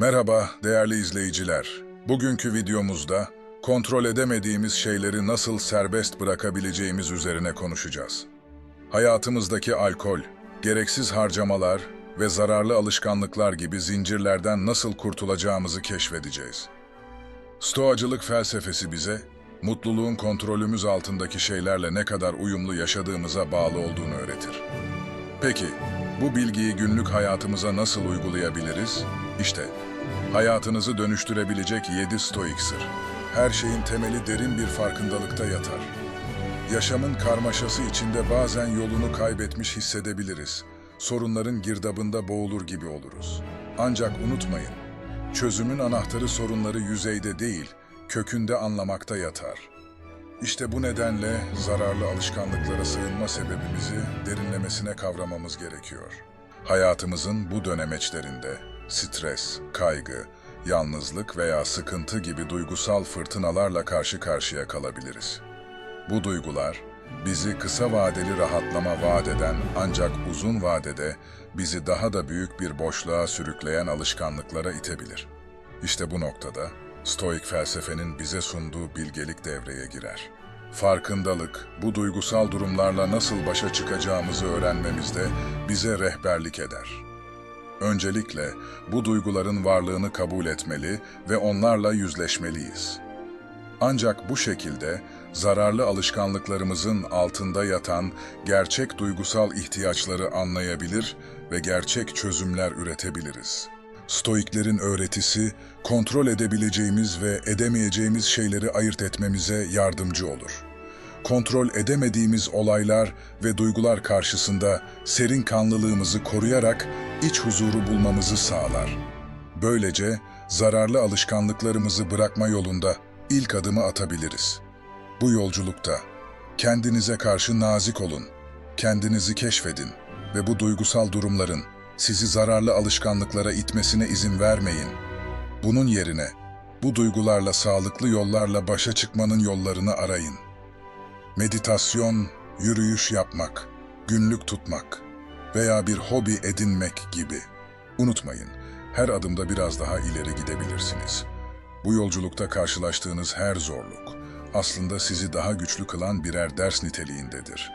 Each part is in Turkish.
Merhaba değerli izleyiciler. Bugünkü videomuzda kontrol edemediğimiz şeyleri nasıl serbest bırakabileceğimiz üzerine konuşacağız. Hayatımızdaki alkol, gereksiz harcamalar ve zararlı alışkanlıklar gibi zincirlerden nasıl kurtulacağımızı keşfedeceğiz. Stoacılık felsefesi bize, mutluluğun kontrolümüz altındaki şeylerle ne kadar uyumlu yaşadığımıza bağlı olduğunu öğretir. Peki, bu bilgiyi günlük hayatımıza nasıl uygulayabiliriz? İşte, hayatınızı dönüştürebilecek 7 stoik sır. Her şeyin temeli derin bir farkındalıkta yatar. Yaşamın karmaşası içinde bazen yolunu kaybetmiş hissedebiliriz. Sorunların girdabında boğulur gibi oluruz. Ancak unutmayın, çözümün anahtarı sorunları yüzeyde değil, kökünde anlamakta yatar. İşte bu nedenle zararlı alışkanlıklara sığınma sebebimizi derinlemesine kavramamız gerekiyor. Hayatımızın bu dönemeçlerinde stres, kaygı, yalnızlık veya sıkıntı gibi duygusal fırtınalarla karşı karşıya kalabiliriz. Bu duygular bizi kısa vadeli rahatlama vaat eden ancak uzun vadede bizi daha da büyük bir boşluğa sürükleyen alışkanlıklara itebilir. İşte bu noktada Stoik felsefenin bize sunduğu bilgelik devreye girer. Farkındalık, bu duygusal durumlarla nasıl başa çıkacağımızı öğrenmemizde bize rehberlik eder. Öncelikle bu duyguların varlığını kabul etmeli ve onlarla yüzleşmeliyiz. Ancak bu şekilde zararlı alışkanlıklarımızın altında yatan gerçek duygusal ihtiyaçları anlayabilir ve gerçek çözümler üretebiliriz. Stoiklerin öğretisi, kontrol edebileceğimiz ve edemeyeceğimiz şeyleri ayırt etmemize yardımcı olur. Kontrol edemediğimiz olaylar ve duygular karşısında serin kanlılığımızı koruyarak iç huzuru bulmamızı sağlar. Böylece zararlı alışkanlıklarımızı bırakma yolunda ilk adımı atabiliriz. Bu yolculukta kendinize karşı nazik olun, kendinizi keşfedin ve bu duygusal durumların sizi zararlı alışkanlıklara itmesine izin vermeyin. Bunun yerine bu duygularla sağlıklı yollarla başa çıkmanın yollarını arayın. Meditasyon, yürüyüş yapmak, günlük tutmak veya bir hobi edinmek gibi. Unutmayın, her adımda biraz daha ileri gidebilirsiniz. Bu yolculukta karşılaştığınız her zorluk aslında sizi daha güçlü kılan birer ders niteliğindedir.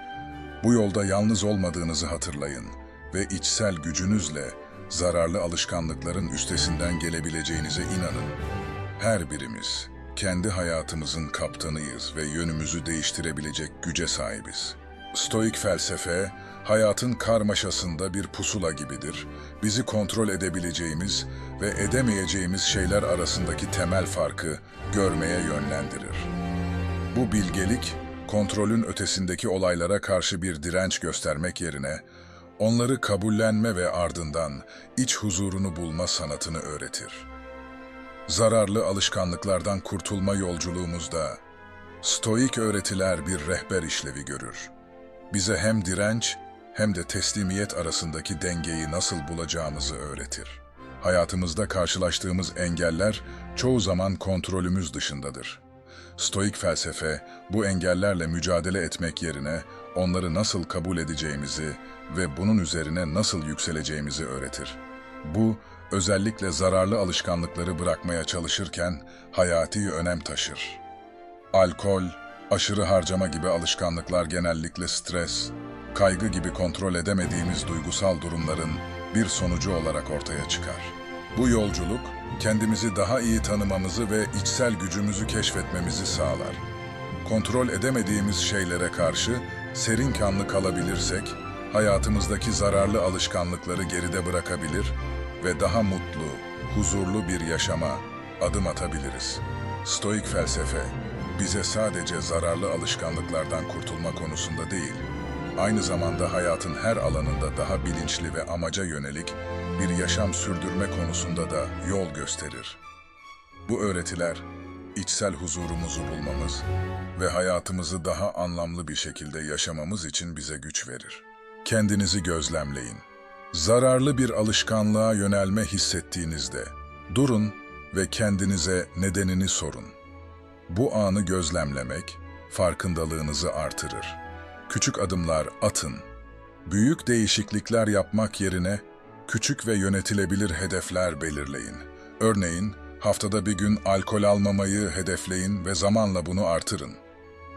Bu yolda yalnız olmadığınızı hatırlayın ve içsel gücünüzle zararlı alışkanlıkların üstesinden gelebileceğinize inanın. Her birimiz kendi hayatımızın kaptanıyız ve yönümüzü değiştirebilecek güce sahibiz. Stoik felsefe, hayatın karmaşasında bir pusula gibidir. Bizi kontrol edebileceğimiz ve edemeyeceğimiz şeyler arasındaki temel farkı görmeye yönlendirir. Bu bilgelik, kontrolün ötesindeki olaylara karşı bir direnç göstermek yerine, onları kabullenme ve ardından iç huzurunu bulma sanatını öğretir. Zararlı alışkanlıklardan kurtulma yolculuğumuzda, stoik öğretiler bir rehber işlevi görür. Bize hem direnç hem de teslimiyet arasındaki dengeyi nasıl bulacağımızı öğretir. Hayatımızda karşılaştığımız engeller çoğu zaman kontrolümüz dışındadır. Stoik felsefe bu engellerle mücadele etmek yerine onları nasıl kabul edeceğimizi ve bunun üzerine nasıl yükseleceğimizi öğretir. Bu özellikle zararlı alışkanlıkları bırakmaya çalışırken hayati önem taşır. Alkol, aşırı harcama gibi alışkanlıklar genellikle stres, kaygı gibi kontrol edemediğimiz duygusal durumların bir sonucu olarak ortaya çıkar. Bu yolculuk kendimizi daha iyi tanımamızı ve içsel gücümüzü keşfetmemizi sağlar. Kontrol edemediğimiz şeylere karşı serin kanlı kalabilirsek, hayatımızdaki zararlı alışkanlıkları geride bırakabilir ve daha mutlu, huzurlu bir yaşama adım atabiliriz. Stoik felsefe bize sadece zararlı alışkanlıklardan kurtulma konusunda değil, aynı zamanda hayatın her alanında daha bilinçli ve amaca yönelik bir yaşam sürdürme konusunda da yol gösterir. Bu öğretiler içsel huzurumuzu bulmamız ve hayatımızı daha anlamlı bir şekilde yaşamamız için bize güç verir. Kendinizi gözlemleyin. Zararlı bir alışkanlığa yönelme hissettiğinizde durun ve kendinize nedenini sorun. Bu anı gözlemlemek farkındalığınızı artırır. Küçük adımlar atın. Büyük değişiklikler yapmak yerine küçük ve yönetilebilir hedefler belirleyin. Örneğin, haftada bir gün alkol almamayı hedefleyin ve zamanla bunu artırın.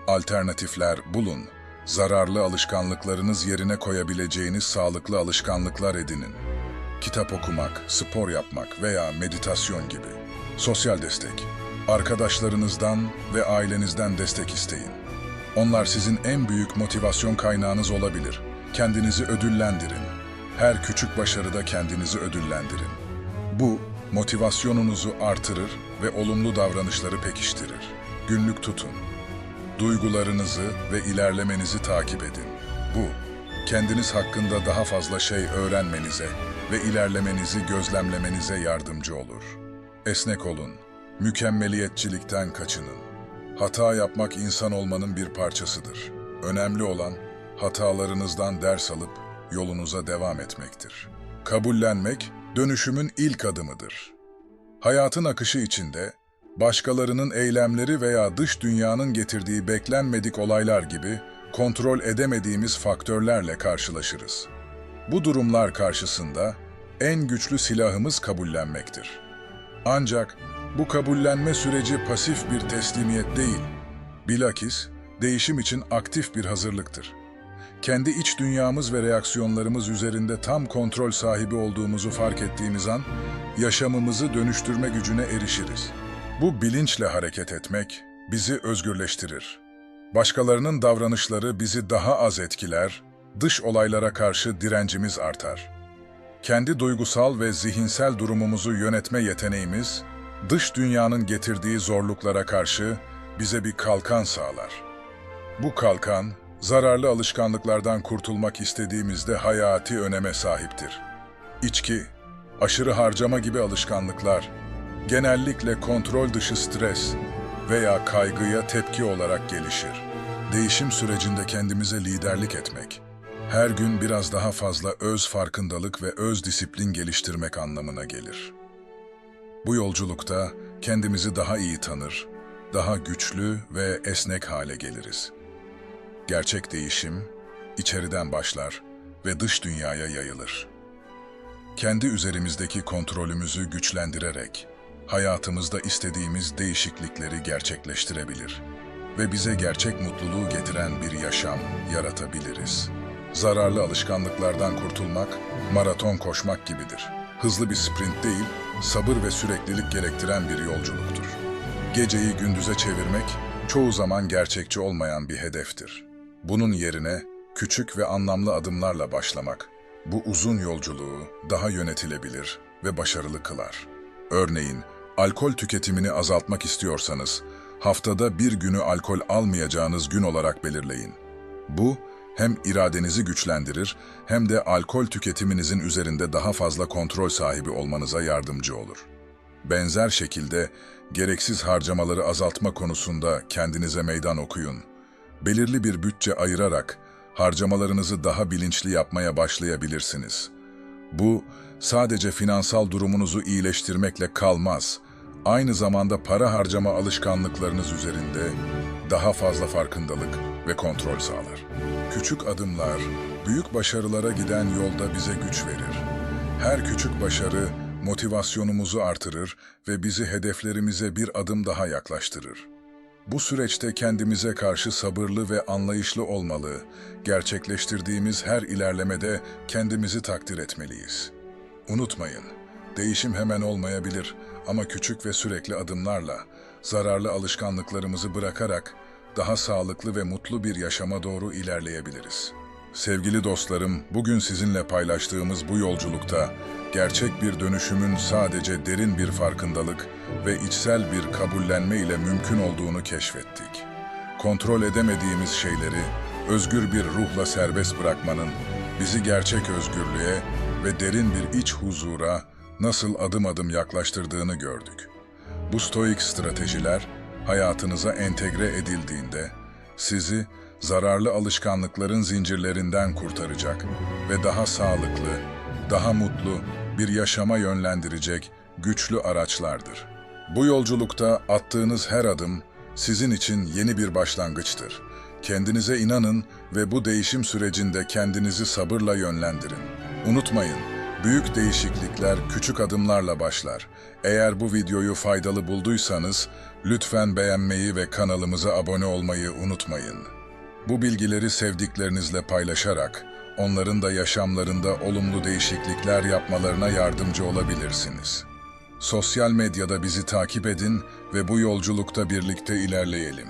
Alternatifler bulun. Zararlı alışkanlıklarınız yerine koyabileceğiniz sağlıklı alışkanlıklar edinin. Kitap okumak, spor yapmak veya meditasyon gibi. Sosyal destek. Arkadaşlarınızdan ve ailenizden destek isteyin. Onlar sizin en büyük motivasyon kaynağınız olabilir. Kendinizi ödüllendirin. Her küçük başarıda kendinizi ödüllendirin. Bu, motivasyonunuzu artırır ve olumlu davranışları pekiştirir. Günlük tutun. Duygularınızı ve ilerlemenizi takip edin. Bu, kendiniz hakkında daha fazla şey öğrenmenize ve ilerlemenizi gözlemlemenize yardımcı olur. Esnek olun, mükemmeliyetçilikten kaçının. Hata yapmak insan olmanın bir parçasıdır. Önemli olan hatalarınızdan ders alıp yolunuza devam etmektir. Kabullenmek dönüşümün ilk adımıdır. Hayatın akışı içinde başkalarının eylemleri veya dış dünyanın getirdiği beklenmedik olaylar gibi kontrol edemediğimiz faktörlerle karşılaşırız. Bu durumlar karşısında en güçlü silahımız kabullenmektir. Ancak bu kabullenme süreci pasif bir teslimiyet değil, bilakis değişim için aktif bir hazırlıktır. Kendi iç dünyamız ve reaksiyonlarımız üzerinde tam kontrol sahibi olduğumuzu fark ettiğimiz an, yaşamımızı dönüştürme gücüne erişiriz. Bu bilinçle hareket etmek bizi özgürleştirir. Başkalarının davranışları bizi daha az etkiler, dış olaylara karşı direncimiz artar. Kendi duygusal ve zihinsel durumumuzu yönetme yeteneğimiz, dış dünyanın getirdiği zorluklara karşı bize bir kalkan sağlar. Bu kalkan, zararlı alışkanlıklardan kurtulmak istediğimizde hayati öneme sahiptir. İçki, aşırı harcama gibi alışkanlıklar, genellikle kontrol dışı stres veya kaygıya tepki olarak gelişir. Değişim sürecinde kendimize liderlik etmek, her gün biraz daha fazla öz farkındalık ve öz disiplin geliştirmek anlamına gelir. Bu yolculukta kendimizi daha iyi tanır, daha güçlü ve esnek hale geliriz. Gerçek değişim içeriden başlar ve dış dünyaya yayılır. Kendi üzerimizdeki kontrolümüzü güçlendirerek hayatımızda istediğimiz değişiklikleri gerçekleştirebilir ve bize gerçek mutluluğu getiren bir yaşam yaratabiliriz. Zararlı alışkanlıklardan kurtulmak, maraton koşmak gibidir. Hızlı bir sprint değil, sabır ve süreklilik gerektiren bir yolculuktur. Geceyi gündüze çevirmek, çoğu zaman gerçekçi olmayan bir hedeftir. Bunun yerine küçük ve anlamlı adımlarla başlamak, bu uzun yolculuğu daha yönetilebilir ve başarılı kılar. Örneğin, alkol tüketimini azaltmak istiyorsanız, haftada bir günü alkol almayacağınız gün olarak belirleyin. Bu, hem iradenizi güçlendirir hem de alkol tüketiminizin üzerinde daha fazla kontrol sahibi olmanıza yardımcı olur. Benzer şekilde gereksiz harcamaları azaltma konusunda kendinize meydan okuyun. Belirli bir bütçe ayırarak harcamalarınızı daha bilinçli yapmaya başlayabilirsiniz. Bu sadece finansal durumunuzu iyileştirmekle kalmaz, aynı zamanda para harcama alışkanlıklarınız üzerinde daha fazla farkındalık ve kontrol sağlar. Küçük adımlar, büyük başarılara giden yolda bize güç verir. Her küçük başarı motivasyonumuzu artırır ve bizi hedeflerimize bir adım daha yaklaştırır. Bu süreçte kendimize karşı sabırlı ve anlayışlı olmalı, gerçekleştirdiğimiz her ilerlemede kendimizi takdir etmeliyiz. Unutmayın, değişim hemen olmayabilir ama küçük ve sürekli adımlarla, zararlı alışkanlıklarımızı bırakarak daha sağlıklı ve mutlu bir yaşama doğru ilerleyebiliriz. Sevgili dostlarım, bugün sizinle paylaştığımız bu yolculukta gerçek bir dönüşümün sadece derin bir farkındalık ve içsel bir kabullenme ile mümkün olduğunu keşfettik. Kontrol edemediğimiz şeyleri özgür bir ruhla serbest bırakmanın bizi gerçek özgürlüğe ve derin bir iç huzura nasıl adım adım yaklaştırdığını gördük. Bu stoik stratejiler hayatınıza entegre edildiğinde sizi zararlı alışkanlıkların zincirlerinden kurtaracak ve daha sağlıklı, daha mutlu bir yaşama yönlendirecek güçlü araçlardır. Bu yolculukta attığınız her adım sizin için yeni bir başlangıçtır. Kendinize inanın ve bu değişim sürecinde kendinizi sabırla yönlendirin. Unutmayın, Büyük değişiklikler küçük adımlarla başlar. Eğer bu videoyu faydalı bulduysanız lütfen beğenmeyi ve kanalımıza abone olmayı unutmayın. Bu bilgileri sevdiklerinizle paylaşarak onların da yaşamlarında olumlu değişiklikler yapmalarına yardımcı olabilirsiniz. Sosyal medyada bizi takip edin ve bu yolculukta birlikte ilerleyelim.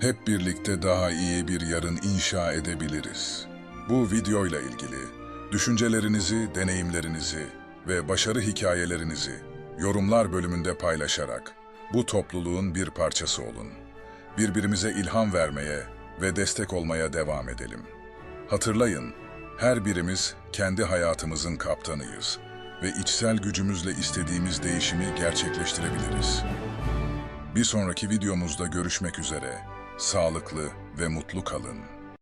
Hep birlikte daha iyi bir yarın inşa edebiliriz. Bu videoyla ilgili düşüncelerinizi, deneyimlerinizi ve başarı hikayelerinizi yorumlar bölümünde paylaşarak bu topluluğun bir parçası olun. Birbirimize ilham vermeye ve destek olmaya devam edelim. Hatırlayın, her birimiz kendi hayatımızın kaptanıyız ve içsel gücümüzle istediğimiz değişimi gerçekleştirebiliriz. Bir sonraki videomuzda görüşmek üzere. Sağlıklı ve mutlu kalın.